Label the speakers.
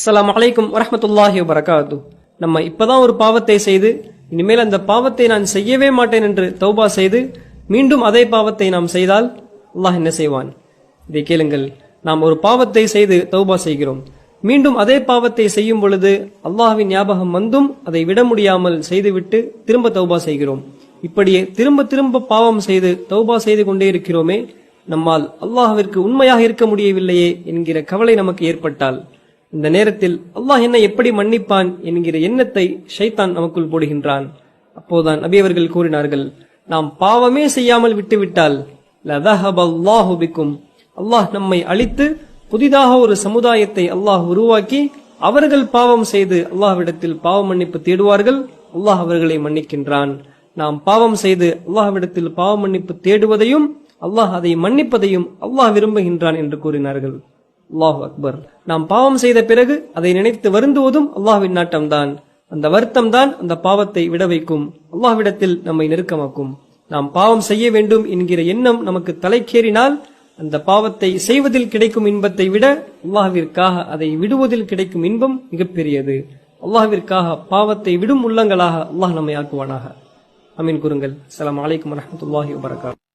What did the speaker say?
Speaker 1: அஸ்லாம் அலைக்கும் வரமத்துல்லாஹி வரகாத்து நம்ம இப்பதான் ஒரு பாவத்தை செய்து இனிமேல் அந்த பாவத்தை நான் செய்யவே மாட்டேன் என்று தௌபா செய்து மீண்டும் அதே பாவத்தை நாம் செய்தால் அல்லாஹ் என்ன செய்வான்? இதை கேளுங்கள். நாம் ஒரு பாவத்தை செய்து தௌபா செய்கிறோம். மீண்டும் அதே பாவத்தை செய்யும் பொழுது அல்லாஹ்வின் ஞாபகம் வந்தும் அதை விட முடியாமல் செய்துவிட்டு திரும்ப தௌபா செய்கிறோம். இப்படியே திரும்ப திரும்ப பாவம் செய்து தௌபா செய்து கொண்டே இருக்கிறோமே நம்மால் அல்லாஹிற்கு உண்மையாக இருக்க முடியவில்லையே என்கிற கவலை நமக்கு ஏற்பட்டால். இந்த நேரத்தில் அல்லாஹ் என்ன எப்படி மன்னிப்பான் என்கிற எண்ணத்தை ஷைத்தான் நமக்குள் போடுகின்றான். அப்போதான் நபி அவர்கள் கூறினார்கள் நாம் பாவமே செய்யாமல் விட்டுவிட்டால் லதஹபல்லாஹு அல்லாஹ் நம்மை அழித்து புதிதாக ஒரு சமுதாயத்தை அல்லாஹ் உருவாக்கி அவர்கள் பாவம் செய்து அல்லாஹ்விடத்தில் பாவ மன்னிப்பு தேடுவார்கள் அல்லாஹ் அவர்களை மன்னிக்கின்றான். நாம் பாவம் செய்து அல்லாஹ்விடத்தில் பாவ மன்னிப்பு தேடுவதையும் அல்லாஹ் அதை மன்னிப்பதையும் அல்லாஹ் விரும்புகின்றான் என்று கூறினார்கள். அல்லாஹு அக்பர் நாம் பாவம் செய்த பிறகு அதை நினைத்து வருந்துவதும் அல்லாஹுவின் நாட்டம்தான். அந்த வருத்தம் தான் அந்த பாவத்தை விட வைக்கும். அல்லாஹ்விடத்தில் நம்மை நெருக்கமாக்கும். நாம் பாவம் செய்ய வேண்டும் என்கிற எண்ணம் நமக்கு தலைக்கேறினால் அந்த பாவத்தை செய்வதில் கிடைக்கும் இன்பத்தை விட அல்லாஹ்விற்காக அதை விடுவதில் கிடைக்கும் இன்பம் மிகப்பெரியது. அல்லாஹ்விற்காக பாவத்தை விடும் உள்ளங்களாக அல்லாஹ் நம்மை ஆக்குவானாக. அமீன் குருங்கள் அலாம் வலைக்கம் வரஹ்மத்துல்லாஹி வபரகாத்துஹு